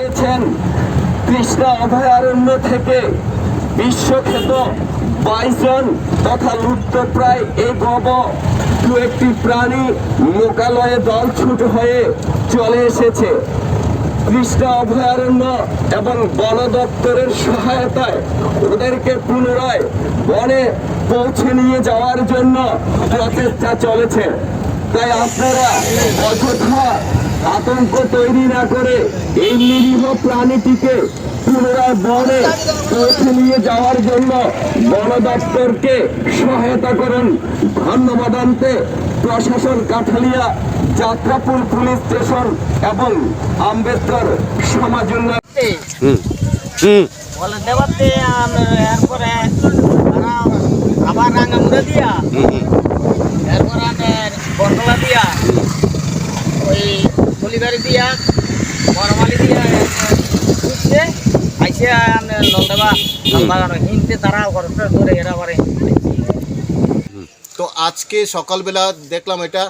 দেখেন কৃষ্ণা অভয়ারণ্য থেকে বিশ্বখ্যাত বাইসন তথা লুপ্তপ্রায় এই গব দু একটি প্রাণী লোকালয়ে দলছুট হয়ে চলে এসেছে। কৃষ্ণা অভয়ারণ্য এবং বন দপ্তরের সহায়তায় ওদেরকে পুনরায় বনে পৌঁছে নিয়ে যাওয়ার জন্য প্রচেষ্টা চলেছে। তাই আপনারা অযথা আতঙ্ক তৈরি না করে এই নিরীহ প্রাণীটিকে পুনরায় বনে পৌঁছে নিয়ে যাওয়ার জন্য বন দপ্তরকে সহায়তা করেন। ধন্যবাদ আনতে প্রশাসন কাঠালিয়া যাত্রাপুর পুলিশ স্টেশন এবং আম্বেদকর সমাজ উন্নয়ন। বলে এরপরে তারা আবার রাঙামুড়া দিয়া এরপরে আমাদের বরতলা দিয়া ওই কলিবাড়ি দিয়া বরমালি দিয়া ঘুরছে আইসে নলদেবা হিনতে তারা ঘরটা ধরে এরা তো আজকে সকালবেলা দেখলাম এটা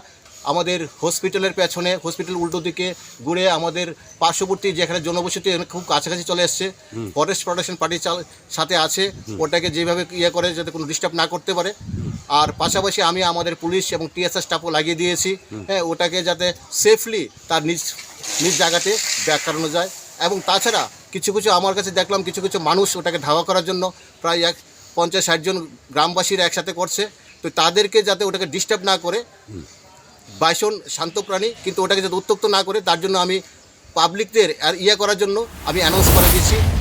আমাদের হসপিটালের পেছনে হসপিটাল উল্টো দিকে ঘুরে আমাদের পার্শ্ববর্তী যেখানে জনবসতি খুব কাছাকাছি চলে এসছে। ফরেস্ট প্রোটেকশন পার্টির সাথে আছে। ওটাকে যেভাবে ইয়ে করে যাতে কোনো ডিস্টার্ব না করতে পারে। আর পাশাপাশি আমি আমাদের পুলিশ এবং টিএসআর স্টাফও লাগিয়ে দিয়েছি। হ্যাঁ ওটাকে যাতে সেফলি তার নিজ নিজ জায়গাতে ব্যাক করানো যায়। এবং তাছাড়া কিছু কিছু আমার কাছে দেখলাম কিছু কিছু মানুষ ওটাকে ধাওয়া করার জন্য প্রায় এক পঞ্চাশ ষাট জন গ্রামবাসীরা একসাথে করছে। তো তাদেরকে যাতে ওটাকে ডিস্টার্ব না করে, বাইসন শান্ত প্রাণী, কিন্তু ওটাকে যাতে উত্তক্ত না করে, তার জন্য আমি পাবলিকদের ইয়ে করার জন্য আমি অ্যানাউন্স করে দিয়েছি।